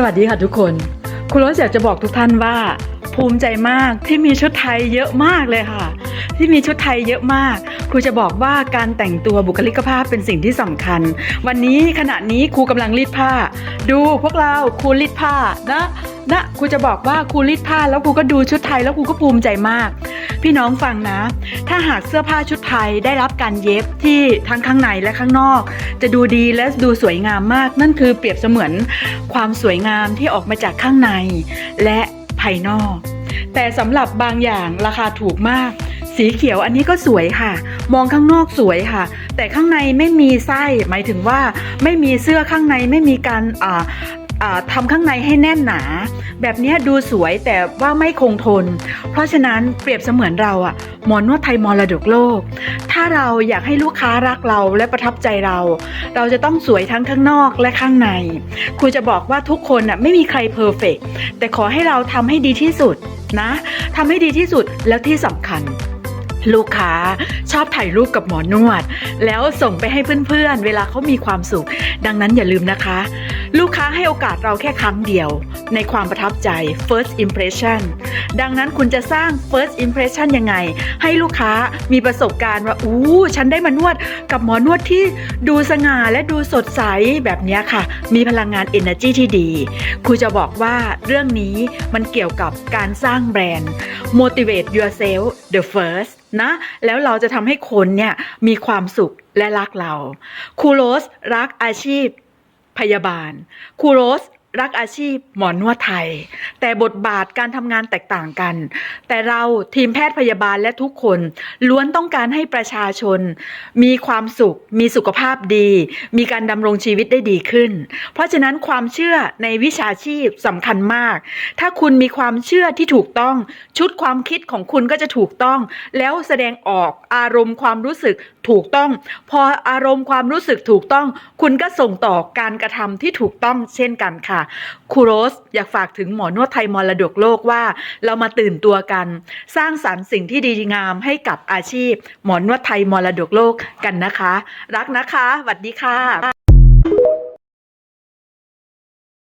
สวัสดีค่ะทุกคน คุณโรสอยากจะบอกทุกท่านว่า ภูมิใจมากที่มีชุดไทยเยอะมากเลยค่ะ ที่มีชุดไทยเยอะมาก ครูจะบอกว่าการแต่งตัวบุคลิกภาพเป็นสิ่งที่สำคัญ วันนี้ขณะนี้ครูกำลังรีดผ้า ดูพวกเราครูรีดผ้านะนะครูจะบอกว่าครูรีดผ้าแล้วครูก็ดูชุดไทยแล้วครูก็ภูมิใจมาก พี่น้องฟังนะ ถ้าหากเสื้อผ้าชุดไทยได้รับการเย็บที่ทั้งข้างในและข้างนอก จะดูดีและดูสวยงามมาก นั่นคือเปรียบเสมือนความสวยงามที่ออกมาจากข้างใน และภายนอก แต่สำหรับบางอย่างราคาถูกมาก สีเขียวอันนี้ก็สวยค่ะ มองข้างนอกสวยค่ะ แต่ข้างในไม่มีไส้หมายถึงว่าไม่มีเสื้อข้างในไม่มีการอ่าอ่าทำข้างในให้แน่นหนา แบบนี้ดูสวยแต่ว่าไม่คงทน เพราะฉะนั้นเปรียบเสมือนเราอะหมอนวดไทยมรดกโลก ถ้าเราอยากให้ลูกค้ารักเราและประทับใจเรา เราจะต้องสวยทั้งข้างนอกและข้างใน ครูจะบอกว่าทุกคนน่ะไม่มีใครเพอร์เฟกแต่ขอให้เราทำให้ดีที่สุดนะทำให้ดีที่สุดแล้วที่สำคัญ ลูกค้าชอบถ่ายรูปกับหมอนวด แล้วส่งไปให้เพื่อนๆ เวลาเขามีความสุข ดังนั้นอย่าลืมนะคะ ลูกค้าให้โอกาสเราแค่ครั้งเดียว ในความประทับใจ first impression ดังนั้นคุณจะสร้าง first impression ยังไง ให้ลูกค้ามีประสบการณ์ว่า อู้ ฉันได้มานวดกับหมอนวดที่ดูสง่าและดูสดใสแบบนี้ค่ะ มีพลังงาน energy ที่ดีครูจะบอกว่าเรื่องนี้มันเกี่ยวกับการสร้างแบรนด์ motivate yourself the first นะ แล้วเราจะทำให้คนเนี่ยมีความสุขและรักเรา ครูโรสรักอาชีพพยาบาล ครูโรส รักอาชีพหมอนวดไทย แต่บทบาทการทำงานแตกต่างกัน แต่เราทีมแพทย์พยาบาลและทุกคน ล้วนต้องการให้ประชาชน มีความสุข มีสุขภาพดี มีการดำรงชีวิตได้ดีขึ้น เพราะฉะนั้นความเชื่อในวิชาชีพสำคัญมาก ถ้าคุณมีความเชื่อที่ถูกต้อง ชุดความคิดของคุณก็จะถูกต้อง แล้วแสดงออกอารมณ์ความรู้สึก ถูกต้อง พออารมณ์ความรู้สึกถูกต้อง คุณก็ส่งต่อการกระทำที่ถูกต้องเช่นกันค่ะครูโรสอยากฝากถึงหมอนวดไทยมรดกโลกว่า เรามาตื่นตัวกัน สร้างสรรค์สิ่งที่ดีงามให้กับอาชีพ หมอนวดไทยมรดกโลกกันนะคะ รักนะคะสวัสดีค่ะ